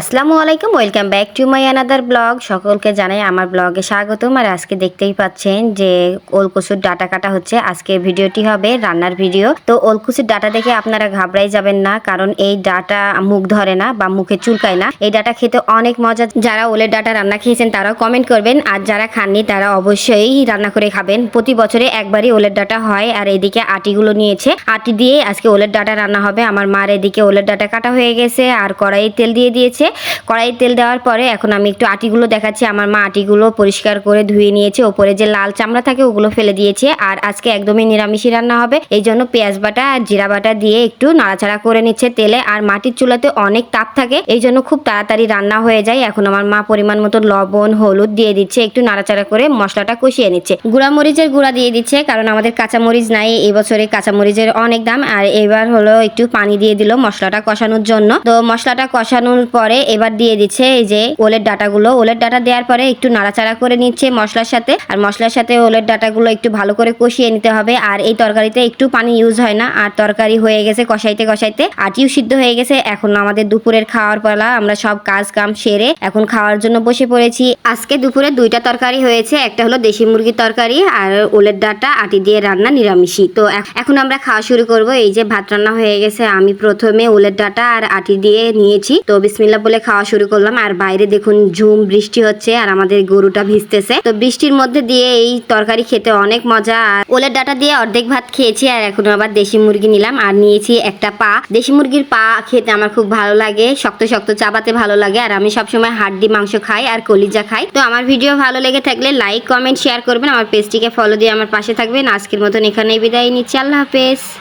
আসসালামু আলাইকুম, welcome back to my another blog. সকলকে জানাই আমার ব্লগে স্বাগতম। আর আজকে দেখতেই পাচ্ছেন যে ওলকুসুর ডাটা কাটা হচ্ছে। আজকে ভিডিওটি হবে রান্নার ভিডিও। তো ওলকুসুর ডাটা দেখে আপনারা ঘাবড়াই যাবেন না, কারণ এই ডাটা মুখ ধরে না বা মুখে চুলকায় না। এই ডাটা খেতে অনেক মজা। যারা ওলের ডাটা রান্না খেয়েছেন, তারাও কমেন্ট করবেন। আর যারা খাননি, তারা অবশ্যই রান্না করে খাবেন। প্রতি বছরে একবারই ওলের ডাটা হয়। আর এদিকে আটিগুলো নিয়েছে। আটি দিয়ে আজকে ওলের ডাটা রান্না হবে। আমার মার এদিকে ওলের ডাটা কাটা হয়ে গেছে। আর কড়াই তেল দিয়ে দিয়েছে। কড়াই তেল দেওয়ার পরে এখন আমি একটু আটিগুলো দেখাচ্ছি। আমার মা আটিগুলো পরিষ্কার করে ধুয়ে নিয়েছে। ওপরে যে লাল চামড়া থাকে ওগুলো ফেলে দিয়েছে। আর আজকে একদমই নিরামিষই রান্না হবে। এই জন্য পেঁয়াজ বাটা আর জিরা বাটা দিয়ে একটু নাড়াচাড়া করে নিচ্ছে তেলে। আর মাটির চুলাতে অনেক তাপ থাকে। এই জন্য খুব তাড়াতাড়ি রান্না হয়ে যায়। এখন আমার মা পরিমাণ মতো লবণ, হলুদ দিয়ে দিচ্ছে। একটু নাড়াচাড়া করে মশলাটা কষিয়ে নিচ্ছে। মরিচের গুঁড়া দিয়ে দিচ্ছে। কারণ আমাদের কাঁচামরিচ নাই। এবছরে বছরে কাঁচামরিচের অনেক দাম। আর এবার হলো একটু পানি দিয়ে দিল মশলাটা কষানোর জন্য। তো মশলাটা কষানোর পরে এবার দিয়ে দিচ্ছে এই যে ওলের ডাটাগুলো। ওলের ডাটা দেওয়ার পরে একটু নাড়াচাড়া করে নিচ্ছে মশলার সাথে। আর মশলার সাথে ওলের ডাটাগুলো একটু ভালো করে কষিয়ে নিতে হবে। আর এই তরকারিতে একটু পানি ইউজ হয় না। আর তরকারি হয়ে গেছে কষাইতে কষাইতে। আটিও সিদ্ধ হয়ে গেছে। এখন আমাদের দুপুরের খাওয়ার পালা। আমরা সব কাজ কাম সেরে এখন খাওয়ার জন্য বসে পড়েছি। আজকে দুপুরে দুইটা তরকারি হয়েছে। একটা হলো দেশি মুরগির তরকারি আর ওলের ডাটা আটি দিয়ে রান্না নিরামিষি তো এখন আমরা খাওয়া শুরু করব। এই যে ভাত রান্না হয়ে গেছে। আমি প্রথমে ওলের ডাটা আর আটি দিয়ে নিয়েছি। তো বিসমিল্লা বলে খাওয়া শুরু করলাম। আর বাইরে দেখুন ঝুম, বৃষ্টি হচ্ছে আর আমাদের গরুটা ভিজতেছে। তো বৃষ্টির মধ্যে দিয়ে এই তরকারি খেতে অনেক মজা। আর ওলের ডাটা দিয়ে অর্ধেক ভাত খেয়েছি আর এখন আবার দেশি মুরগি নিলাম আর নিয়েছি একটা পা। দেশি মুরগির পা খেতে আমার খুব ভালো লাগে, শক্ত শক্ত চাবাতে ভালো লাগে আর আমি সবসময় হাড্ডি মাংস খাই আর কলিজা খাই। তো আমার ভিডিও ভালো লেগে থাকলে লাইক, কমেন্ট শেয়ার করবেন। আমার পেজটিকে ফলো দিয়ে আমার পাশে থাকবেন। আজকের মতন এখানেই বিদায় নিচ্ছি। আল্লাহ হাফেজ।